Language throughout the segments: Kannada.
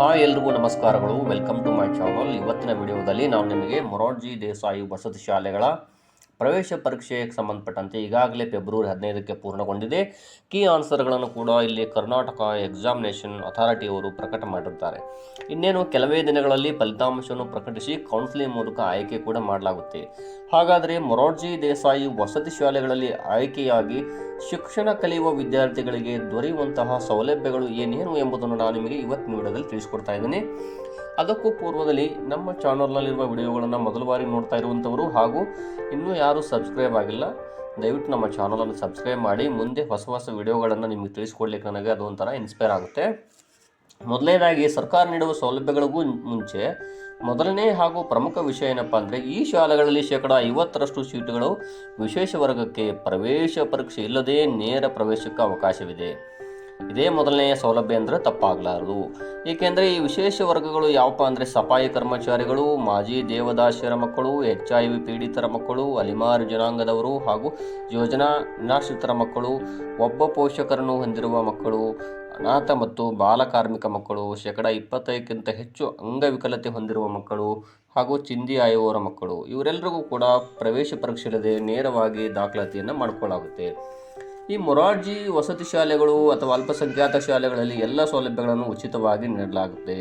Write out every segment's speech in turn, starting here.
ಹಾಯ್ ಎಲ್ರಿಗೂ ನಮಸ್ಕಾರಗಳು. ವೆಲ್ಕಮ್ ಟು ಮೈ ಚಾನಲ್ ಇವತ್ತಿನ ವಿಡಿಯೋದಲ್ಲಿ ನಾವು ನಿಮಗೆ ಮೊರಾರ್ಜಿ ದೇಸಾಯಿ ವಸತಿ ಶಾಲೆಗಳ ಪ್ರವೇಶ ಪರೀಕ್ಷೆಗೆ ಸಂಬಂಧಪಟ್ಟಂತೆ ಈಗಾಗಲೇ ಫೆಬ್ರವರಿ ಹದಿನೈದಕ್ಕೆ ಪೂರ್ಣಗೊಂಡಿದೆ. ಕೀ ಆನ್ಸರ್ಗಳನ್ನು ಕೂಡ ಇಲ್ಲಿ ಕರ್ನಾಟಕ ಎಕ್ಸಾಮಿನೇಷನ್ ಅಥಾರಿಟಿಯವರು ಪ್ರಕಟ ಮಾಡಿರ್ತಾರೆ ಇನ್ನೇನು, ಕೆಲವೇ ದಿನಗಳಲ್ಲಿ ಫಲಿತಾಂಶವನ್ನು ಪ್ರಕಟಿಸಿ ಕೌನ್ಸಿಲಿಂಗ್ ಮೂಲಕ ಆಯ್ಕೆ ಕೂಡ ಮಾಡಲಾಗುತ್ತೆ. ಹಾಗಾದರೆ ಮೊರಾರ್ಜಿ ದೇಸಾಯಿ ವಸತಿ ಶಾಲೆಗಳಲ್ಲಿ ಆಯ್ಕೆಯಾಗಿ ಶಿಕ್ಷಣ ಕಲಿಯುವ ವಿದ್ಯಾರ್ಥಿಗಳಿಗೆ ದೊರೆಯುವಂತಹ ಸೌಲಭ್ಯಗಳು ಏನೇನು ಎಂಬುದನ್ನು ನಾನು ನಿಮಗೆ ಇವತ್ತಿನ ವಿಡಿಯೋದಲ್ಲಿ ತಿಳಿಸ್ಕೊಡ್ತಾ ಇದ್ದೀನಿ. ಅದಕ್ಕೂ ಪೂರ್ವದಲ್ಲಿ ನಮ್ಮ ಚಾನಲ್ನಲ್ಲಿರುವ ವಿಡಿಯೋಗಳನ್ನು ಮೊದಲ ಬಾರಿ ನೋಡ್ತಾ ಇರುವಂಥವರು ಹಾಗೂ ಇನ್ನೂ ಯಾರೂ ಸಬ್ಸ್ಕ್ರೈಬ್ ಆಗಿಲ್ಲ, ದಯವಿಟ್ಟು ನಮ್ಮ ಚಾನಲನ್ನು ಸಬ್ಸ್ಕ್ರೈಬ್ ಮಾಡಿ, ಮುಂದೆ ಹೊಸ ಹೊಸ ವಿಡಿಯೋಗಳನ್ನು ನಿಮಗೆ ತಿಳಿಸ್ಕೊಡ್ಲಿಕ್ಕೆ ನನಗೆ ಅದು ಒಂಥರ ಇನ್ಸ್ಪೈರ್ ಆಗುತ್ತೆ. ಮೊದಲನೇದಾಗಿ, ಸರ್ಕಾರ ನೀಡುವ ಸೌಲಭ್ಯಗಳಿಗೂ ಮುಂಚೆ ಮೊದಲನೇ ಹಾಗೂ ಪ್ರಮುಖ ವಿಷಯ ಏನಪ್ಪ ಅಂದರೆ, ಈ ಶಾಲೆಗಳಲ್ಲಿ ಶೇಕಡ ಐವತ್ತರಷ್ಟು ಸೀಟುಗಳು ವಿಶೇಷ ವರ್ಗಕ್ಕೆ ಪ್ರವೇಶ ಪರೀಕ್ಷೆ ಇಲ್ಲದೆ ನೇರ ಪ್ರವೇಶಕ್ಕೆ ಅವಕಾಶವಿದೆ. ಇದೇ ಮೊದಲನೆಯ ಸೌಲಭ್ಯ ಅಂದರೆ ತಪ್ಪಾಗಲಾರದು. ಏಕೆಂದರೆ ಈ ವಿಶೇಷ ವರ್ಗಗಳು ಯಾವಪ್ಪ ಅಂದರೆ ಸಫಾಯಿ ಕರ್ಮಚಾರಿಗಳು, ಮಾಜಿ ದೇವದಾಸಿಯರ ಮಕ್ಕಳು, ಎಚ್ ಐ ವಿ ಪೀಡಿತರ ಮಕ್ಕಳು, ಅಲಿಮಾರು ಜನಾಂಗದವರು ಹಾಗೂ ಯೋಜನಾ ನಿರಾಶ್ರಿತರ ಮಕ್ಕಳು, ಒಬ್ಬ ಪೋಷಕರನ್ನು ಹೊಂದಿರುವ ಮಕ್ಕಳು, ಅನಾಥ ಮತ್ತು ಬಾಲಕಾರ್ಮಿಕ ಮಕ್ಕಳು, ಶೇಕಡ ಇಪ್ಪತ್ತೈದಕ್ಕಿಂತ ಹೆಚ್ಚು ಅಂಗವಿಕಲತೆ ಹೊಂದಿರುವ ಮಕ್ಕಳು ಹಾಗೂ ಚಿಂದಿ ಆಯುವವರ ಮಕ್ಕಳು. ಇವರೆಲ್ಲರಿಗೂ ಕೂಡ ಪ್ರವೇಶ ಪರೀಕ್ಷೆ ಇಲ್ಲದೆ ನೇರವಾಗಿ ದಾಖಲಾತಿಯನ್ನು ಮಾಡಿಕೊಳ್ಳಾಗುತ್ತೆ ಈ ಮೊರಾರ್ಜಿ ವಸತಿ ಶಾಲೆಗಳು ಅಥವಾ ಅಲ್ಪಸಂಖ್ಯಾತ ಶಾಲೆಗಳಲ್ಲಿ ಎಲ್ಲ ಸೌಲಭ್ಯಗಳನ್ನು ಉಚಿತವಾಗಿ ನೀಡಲಾಗುತ್ತೆ.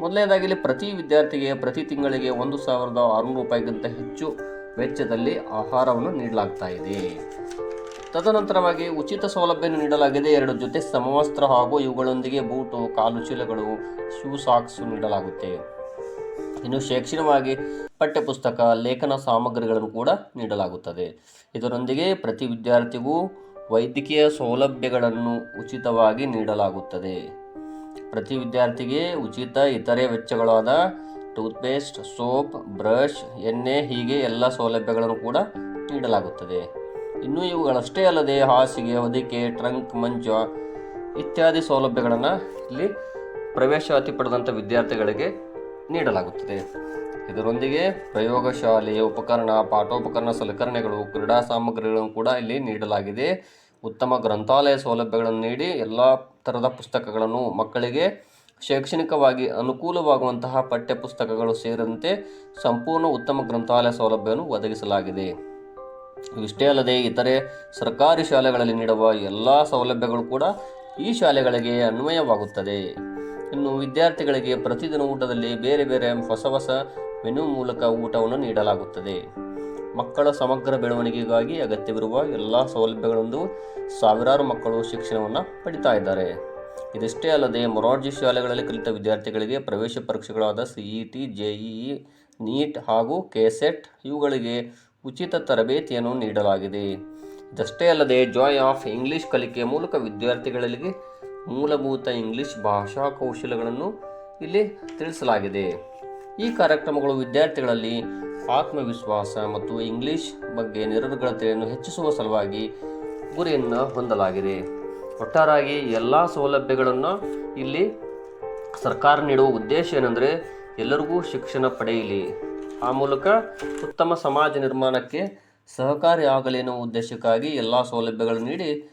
ಮೊದಲನೇದಾಗಿ ಪ್ರತಿ ವಿದ್ಯಾರ್ಥಿಗೆ ಪ್ರತಿ ತಿಂಗಳಿಗೆ ಒಂದು ಸಾವಿರದ ಆರುನೂರು ರೂಪಾಯಿಗಿಂತ ಹೆಚ್ಚು ವೆಚ್ಚದಲ್ಲಿ ಆಹಾರವನ್ನು ನೀಡಲಾಗ್ತಾ ಇದೆ. ತದನಂತರವಾಗಿ ಉಚಿತ ಸೌಲಭ್ಯವನ್ನು ನೀಡಲಾಗಿದೆ. ಎರಡು ಜೊತೆ ಸಮವಸ್ತ್ರ ಹಾಗೂ ಇವುಗಳೊಂದಿಗೆ ಬೂಟು, ಕಾಲು ಚೀಲಗಳು, ಶೂ ಸಾಕ್ಸ್ ನೀಡಲಾಗುತ್ತೆ. ಇನ್ನು ಶೈಕ್ಷಣಿಕವಾಗಿ ಪಠ್ಯಪುಸ್ತಕ, ಲೇಖನ ಸಾಮಗ್ರಿಗಳನ್ನು ಕೂಡ ನೀಡಲಾಗುತ್ತದೆ. ಇದರೊಂದಿಗೆ ಪ್ರತಿ ವಿದ್ಯಾರ್ಥಿಗೂ ವೈದ್ಯಕೀಯ ಸೌಲಭ್ಯಗಳನ್ನು ಉಚಿತವಾಗಿ ನೀಡಲಾಗುತ್ತದೆ. ಪ್ರತಿ ವಿದ್ಯಾರ್ಥಿಗೆ ಉಚಿತ ಇತರೆ ವೆಚ್ಚಗಳಾದ ಟೂತ್ಪೇಸ್ಟ್, ಸೋಪ್, ಬ್ರಷ್, ಎಣ್ಣೆ ಹೀಗೆ ಎಲ್ಲ ಸೌಲಭ್ಯಗಳನ್ನು ಕೂಡ ನೀಡಲಾಗುತ್ತದೆ. ಇನ್ನು ಇವುಗಳಷ್ಟೇ ಅಲ್ಲದೆ ಹಾಸಿಗೆ, ಹೊದಿಕೆ, ಟ್ರಂಕ್, ಮಂಚ ಇತ್ಯಾದಿ ಸೌಲಭ್ಯಗಳನ್ನು ಇಲ್ಲಿ ಪ್ರವೇಶಾತಿ ಪಡೆದಂಥ ವಿದ್ಯಾರ್ಥಿಗಳಿಗೆ ನೀಡಲಾಗುತ್ತದೆ. ಇದರೊಂದಿಗೆ ಪ್ರಯೋಗಶಾಲೆಯ ಉಪಕರಣ, ಪಾಠೋಪಕರಣ, ಸಲಕರಣೆಗಳು, ಕ್ರೀಡಾ ಸಾಮಗ್ರಿಗಳನ್ನು ಕೂಡ ಇಲ್ಲಿ ನೀಡಲಾಗಿದೆ. ಉತ್ತಮ ಗ್ರಂಥಾಲಯ ಸೌಲಭ್ಯಗಳನ್ನು ನೀಡಿ ಎಲ್ಲ ಥರದ ಪುಸ್ತಕಗಳನ್ನು ಮಕ್ಕಳಿಗೆ ಶೈಕ್ಷಣಿಕವಾಗಿ ಅನುಕೂಲವಾಗುವಂತಹ ಪಠ್ಯಪುಸ್ತಕಗಳು ಸೇರಿದಂತೆ ಸಂಪೂರ್ಣ ಉತ್ತಮ ಗ್ರಂಥಾಲಯ ಸೌಲಭ್ಯವನ್ನು ಒದಗಿಸಲಾಗಿದೆ. ಇಷ್ಟೇ ಅಲ್ಲದೆ ಇತರೆ ಸರ್ಕಾರಿ ಶಾಲೆಗಳಲ್ಲಿ ನೀಡುವ ಎಲ್ಲ ಸೌಲಭ್ಯಗಳು ಕೂಡ ಈ ಶಾಲೆಗಳಿಗೆ ಅನ್ವಯವಾಗುತ್ತದೆ. ಇನ್ನು ವಿದ್ಯಾರ್ಥಿಗಳಿಗೆ ಪ್ರತಿದಿನ ಊಟದಲ್ಲಿ ಬೇರೆ ಬೇರೆ ಹೊಸ ಹೊಸ ಮೆನು ಮೂಲಕ ಊಟವನ್ನು ನೀಡಲಾಗುತ್ತದೆ. ಮಕ್ಕಳ ಸಮಗ್ರ ಬೆಳವಣಿಗೆಗಾಗಿ ಅಗತ್ಯವಿರುವ ಎಲ್ಲ ಸೌಲಭ್ಯಗಳೊಂದು ಸಾವಿರಾರು ಮಕ್ಕಳು ಶಿಕ್ಷಣವನ್ನು ಪಡಿತಾ ಇದ್ದಾರೆ. ಇದಿಷ್ಟೇ ಅಲ್ಲದೆ ಮೊರಾರ್ಜಿ ಶಾಲೆಗಳಲ್ಲಿ ಕಲಿತ ವಿದ್ಯಾರ್ಥಿಗಳಿಗೆ ಪ್ರವೇಶ ಪರೀಕ್ಷೆಗಳಾದ C E T JEE NEET ಹಾಗೂ ಕೆಸೆಟ್ ಇವುಗಳಿಗೆ ಉಚಿತ ತರಬೇತಿಯನ್ನು ನೀಡಲಾಗಿದೆ. ಇದಷ್ಟೇ ಅಲ್ಲದೆ ಜಾಯ್ ಆಫ್ ಇಂಗ್ಲಿಷ್ ಕಲಿಕೆಯ ಮೂಲಕ ವಿದ್ಯಾರ್ಥಿಗಳಿಗೆ ಮೂಲಭೂತ ಇಂಗ್ಲಿಷ್ ಭಾಷಾ ಕೌಶಲ್ಯಗಳನ್ನು ಇಲ್ಲಿ ತಿಳಿಸಲಾಗಿದೆ. ಈ ಕಾರ್ಯಕ್ರಮಗಳು ವಿದ್ಯಾರ್ಥಿಗಳಲ್ಲಿ ಆತ್ಮವಿಶ್ವಾಸ ಮತ್ತು ಇಂಗ್ಲಿಷ್ ಬಗ್ಗೆ ನಿರರ್ಗಳತೆಯನ್ನು ಹೆಚ್ಚಿಸುವ ಸಲುವಾಗಿ ಗುರಿಯನ್ನು ಹೊಂದಲಾಗಿದೆ. ಒಟ್ಟಾರಾಗಿ ಎಲ್ಲ ಸೌಲಭ್ಯಗಳನ್ನು ಇಲ್ಲಿ ಸರ್ಕಾರ ನೀಡುವ ಉದ್ದೇಶ ಏನೆಂದರೆ ಎಲ್ಲರಿಗೂ ಶಿಕ್ಷಣ ಪಡೆಯಲಿ. ಆ ಮೂಲಕ ಉತ್ತಮ ಸಮಾಜ ನಿರ್ಮಾಣಕ್ಕೆ ಸಹಕಾರಿ ಆಗಲಿ ಎನ್ನುವ ಉದ್ದೇಶಕ್ಕಾಗಿ ಎಲ್ಲ ಸೌಲಭ್ಯಗಳನ್ನು ನೀಡಿ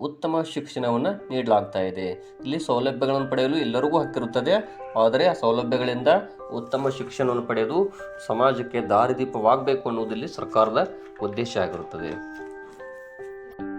ಉತ್ತಮ ಶಿಕ್ಷಣವನ್ನು ನೀಡಲಾಗ್ತಾ ಇದೆ. ಇಲ್ಲಿ ಸೌಲಭ್ಯಗಳನ್ನು ಪಡೆಯಲು ಎಲ್ಲರಿಗೂ ಹಕ್ಕಿರುತ್ತದೆ ಆದರೆ ಆ ಸೌಲಭ್ಯಗಳಿಂದ ಉತ್ತಮ ಶಿಕ್ಷಣವನ್ನು ಪಡೆದು ಸಮಾಜಕ್ಕೆ ದಾರಿದೀಪವಾಗಬೇಕು ಅನ್ನೋದಿಲ್ಲಿ ಸರ್ಕಾರದ ಉದ್ದೇಶ ಆಗಿರುತ್ತದೆ.